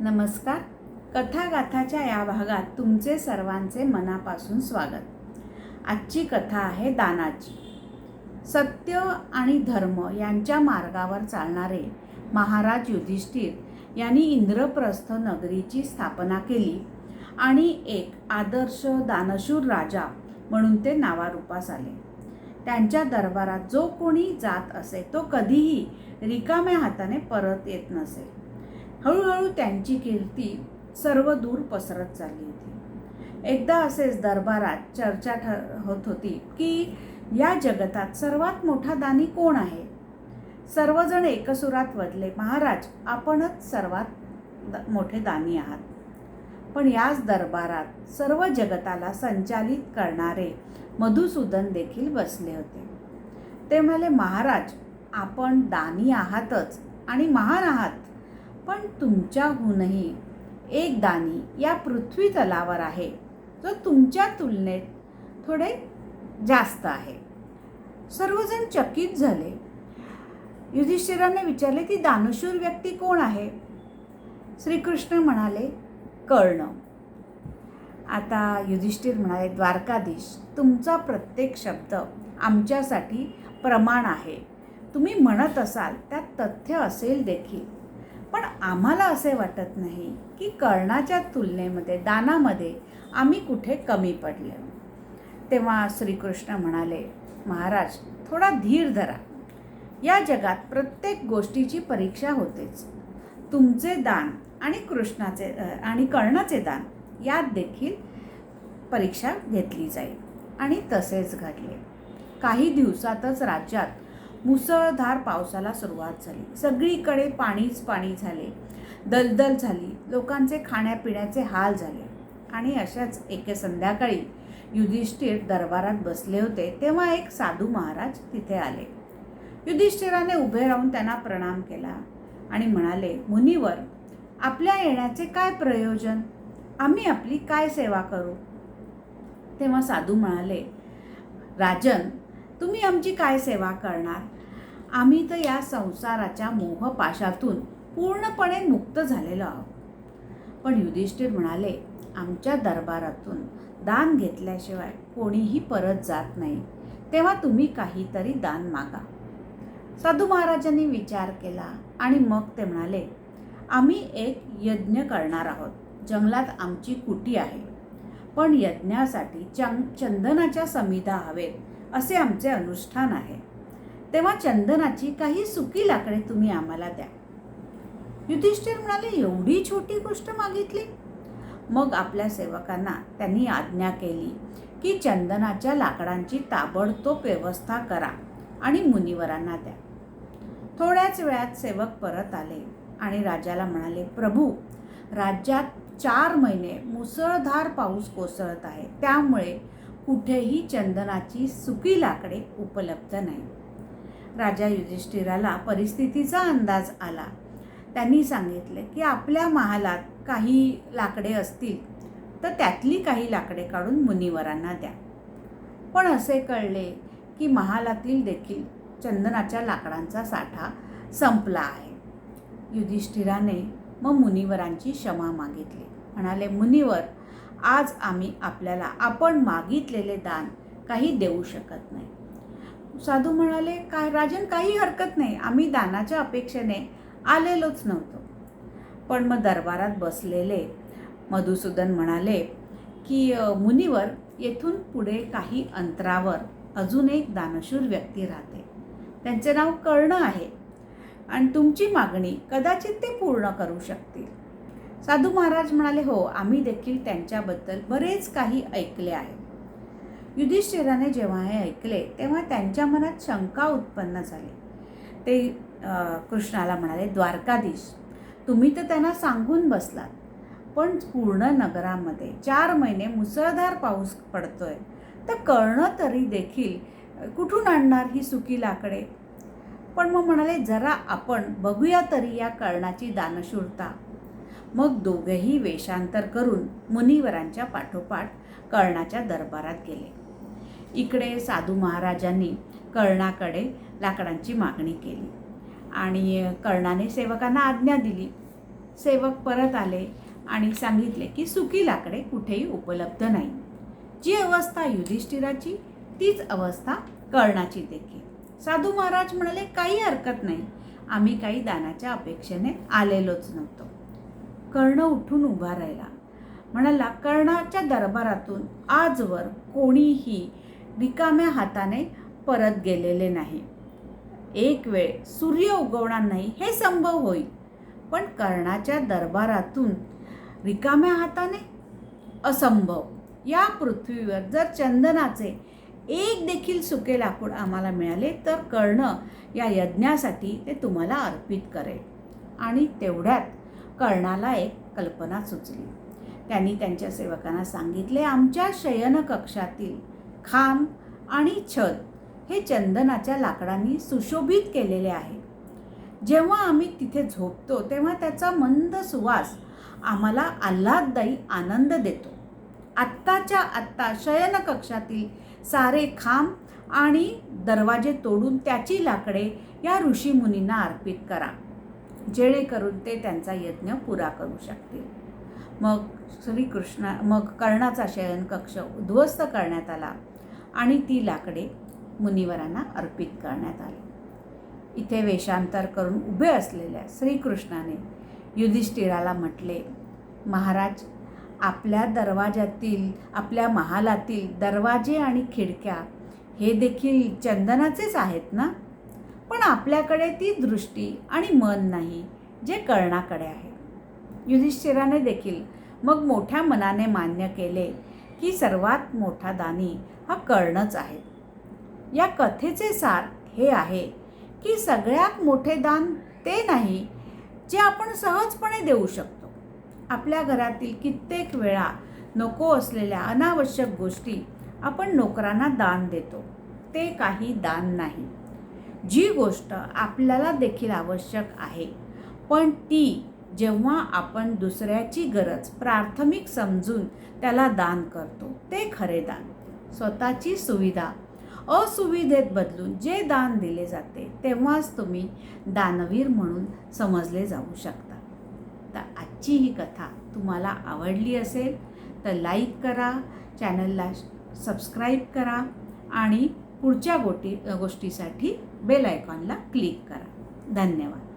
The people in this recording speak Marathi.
नमस्कार. कथागाथाच्या या भागात तुमचे सर्वांचे मनापासून स्वागत. आजची कथा आहे दानाची. सत्य आणि धर्म यांच्या मार्गावर चालणारे महाराज युधिष्ठिर यांनी इंद्रप्रस्थ नगरीची स्थापना केली आणि एक आदर्श दानशूर राजा म्हणून ते नावारूपास आले. त्यांच्या दरबारात जो कोणी जात असे तो कधीही रिकाम्या हाताने परत येत नसे. हळूहळू त्यांची कीर्ती सर्व दूर पसरत चालली होती. एकदा असेच दरबारात चर्चा ठर होत होती की या जगतात सर्वात मोठा दानी कोण आहे? सर्वजण एकसुरात वदले महाराज आपणच सर्वात द- मोठे दानी आहात. पण याच दरबारात सर्व जगताला संचालित करणारे मधुसूदन देखील बसले होते. ते म्हणाले महाराज आपण दानी आहातच आणि महान आहात. पण तुमच्याहूनही एक दानी या पृथ्वी तलावर आहे. जो तुमच्या तुलनेत थोडे जास्त आहे. सर्वजण चकित झाले. युधिष्ठिराने विचारले की दानशूर व्यक्ती कोण आहे? श्रीकृष्ण म्हणाले कर्ण. आता युधिष्ठिर म्हणाले द्वारकाधीश तुमचा प्रत्येक शब्द आमच्यासाठी प्रमाण आहे. तुम्ही म्हणत असाल त्यात तथ्य असेल देखील. पण आम्हाला असे वाटत नाही की कर्णाच्या तुलनेमध्ये दानामध्ये आम्ही कुठे कमी पडले. तेव्हा श्रीकृष्ण म्हणाले महाराज थोडा धीर धरा. या जगात प्रत्येक गोष्टीची परीक्षा होतेच. तुमचे दान आणि कृष्णाचे आणि कर्णाचे दान यात देखील परीक्षा घेतली जाईल. आणि तसेच घडले. काही दिवसातच राज्यात मुसळधार पावसाला सुरुवात झाली. सगळीकडे पाणीच पाणी झाले. दलदल झाली. लोकांचे खाण्यापिण्याचे हाल झाले. आणि अशाच एके संध्याकाळी युधिष्ठिर दरबारात बसले होते तेव्हा एक साधू महाराज तिथे आले. युधिष्ठिराने उभे राहून त्यांना प्रणाम केला आणि म्हणाले मुनीवर आपल्या येण्याचे काय प्रयोजन? आम्ही आपली काय सेवा करू? तेव्हा साधू म्हणाले राजन तुम्ही आमची काय सेवा करणार? आम्ही तर या संसाराच्या मोहपाशातून पूर्णपणे मुक्त झालेलो आहोत. पण युधिष्ठिर म्हणाले आमच्या दरबारातून दान घेतल्याशिवाय कोणीही परत जात नाही. तेव्हा तुम्ही काहीतरी दान मागा. साधू महाराजांनी विचार केला आणि मग ते म्हणाले आम्ही एक यज्ञ करणार आहोत. जंगलात आमची कुटी आहे. पण यज्ञासाठी चं चंदनाच्या समिधा हवेत. असे आमचे अनुष्ठान आहे. तेव्हा चंदनाची काही सुकी लाकडे तुम्ही आम्हाला द्या. युधिष्ठिर म्हणाले एवढी छोटी गोष्ट मागितली? मग आपल्या सेवकांना त्यांनी आज्ञा केली की चंदनाच्या लाकडांची ताबडतोब व्यवस्था करा आणि मुनिवरांना द्या. थोड्याच वेळात सेवक परत आले आणि राजाला म्हणाले प्रभू राज्यात चार महिने मुसळधार पाऊस कोसळत आहे. त्यामुळे कुठेही चंदनाची सुकी लाकडे उपलब्ध नाही. राजा युधिष्ठिराला परिस्थितीचा अंदाज आला. त्यांनी सांगितले की आपल्या महालात काही लाकडे असतील तर त्यातली काही लाकडे काढून मुनिवरांना द्या. पण असे कळले की महालातील देखील चंदनाच्या लाकडांचा साठा संपला आहे. युधिष्ठिराने मग मुनिवरांची क्षमा मागितली. म्हणाले मुनिवर आज आम्ही आपल्याला आपण मागितलेले दान काही देऊ शकत नाही. साधू म्हणाले काय राजन काही हरकत नाही. आम्ही दानाच्या अपेक्षेने आलेलोच नव्हतो. पण मग दरबारात बसलेले मधुसूदन म्हणाले की मुनीवर येथून पुढे काही अंतरावर अजून एक दानशूर व्यक्ती राहते. त्यांचे नाव कर्ण आहे आणि तुमची मागणी कदाचित ते पूर्ण करू शकतील. साधू महाराज म्हणाले हो आम्ही देखील त्यांच्याबद्दल बरेच काही ऐकले आहे. युधिष्ठिराने जेव्हा हे ऐकले तेव्हा त्यांच्या मनात शंका उत्पन्न झाली. ते कृष्णाला म्हणाले द्वारकाधीश तुम्ही तर त्यांना सांगून बसलात. पण पूर्ण नगरामध्ये चार महिने मुसळधार पाऊस पडतोय. तर कर्ण तरी देखील कुठून आणणार ही सुकी लाकडे? पण मग म्हणाले जरा आपण बघूया तरी या कर्णाची दानशूरता. मग दोघेही वेषांतर करून मुनिवरांच्या पाठोपाठ कर्णाच्या दरबारात गेले. इकडे साधू महाराजांनी कर्णाकडे लाकडांची मागणी केली आणि कर्णाने सेवकांना आज्ञा दिली. सेवक परत आले आणि सांगितले की सुकी लाकडे कुठेही उपलब्ध नाही. जी अवस्था युधिष्ठिराची तीच अवस्था कर्णाची देखील. साधू महाराज म्हणाले काही हरकत नाही. आम्ही काही दानाच्या अपेक्षेने आलेलोच नव्हतो. कर्ण उठून उभा राहिला. म्हणाला कर्णाच्या दरबारातून आजवर कोणीही रिकाम्या हाताने परत गेलेले नाही. एक वेळ सूर्य उगवणार नाही हे संभव होईल. पण कर्णाच्या दरबारातून रिकाम्या हाताने असंभव. या पृथ्वीवर जर चंदनाचे एक देखील सुके लाकूड आम्हाला मिळाले तर कर्ण या यज्ञासाठी ते तुम्हाला अर्पित करेल. आणि तेवढ्यात कर्णाला एक कल्पना सुचली. त्यांनी त्यांच्या सेवकांना सांगितले आमच्या शयनकक्षातील खांब आणि छत हे चंदनाच्या लाकडांनी सुशोभित केलेले आहे. जेव्हा आम्ही तिथे झोपतो तेव्हा त्याचा मंद सुवास आम्हाला आल्हाददायी आनंद देतो. आत्ताच्या आत्ता शयनकक्षातील सारे खांब आणि दरवाजे तोडून त्याची लाकडे या ऋषीमुनींना अर्पित करा. जेणेकरून ते त्यांचा यज्ञ पुरा करू शकतील. मग श्रीकृष्णा मग कर्णाचा शयनकक्ष उद्ध्वस्त करण्यात आला आणि ती लाकडे मुनिवरांना अर्पित करण्यात आली. इथे वेषांतर करून उभे असलेल्या श्रीकृष्णाने युधिष्ठिराला म्हटले महाराज आपल्या दरवाजातील आपल्या महालातील दरवाजे आणि खिडक्या हे देखील चंदनाचेच आहेत ना? पण आपल्याकडे ती दृष्टी आणि मन नाही जे कर्णाकडे आहे. युधिष्ठिराने देखील मग मोठ्या मनाने मान्य केले की सर्वात मोठा दानी हा कर्णच आहे. या कथेचे सार हे आहे की सगळ्यात मोठे दान ते नाही जे आपण सहजपणे देऊ शकतो. आपल्या घरातील कित्येक वेळा नको असलेल्या अनावश्यक गोष्टी आपण नोकरांना दान देतो. ते काही दान नाही. जी गोष्ट आपल्याला देखील आवश्यक आहे. पण ती जेव्हा आपण दुसऱ्याची गरज प्राथमिक समजून त्याला दान करतो ते खरे दान. स्वतःची सुविधा असुविधेत बदलून जे दान दिले जाते तेव्हाच तुम्ही दानवीर म्हणून समजले जाऊ शकता. तर आजची ही कथा तुम्हाला आवडली असेल तर लाईक करा चॅनलला सबस्क्राईब करा आणि पुढच्या गोटी गोष्टीसाठी बेल आयकॉनला क्लिक करा. धन्यवाद.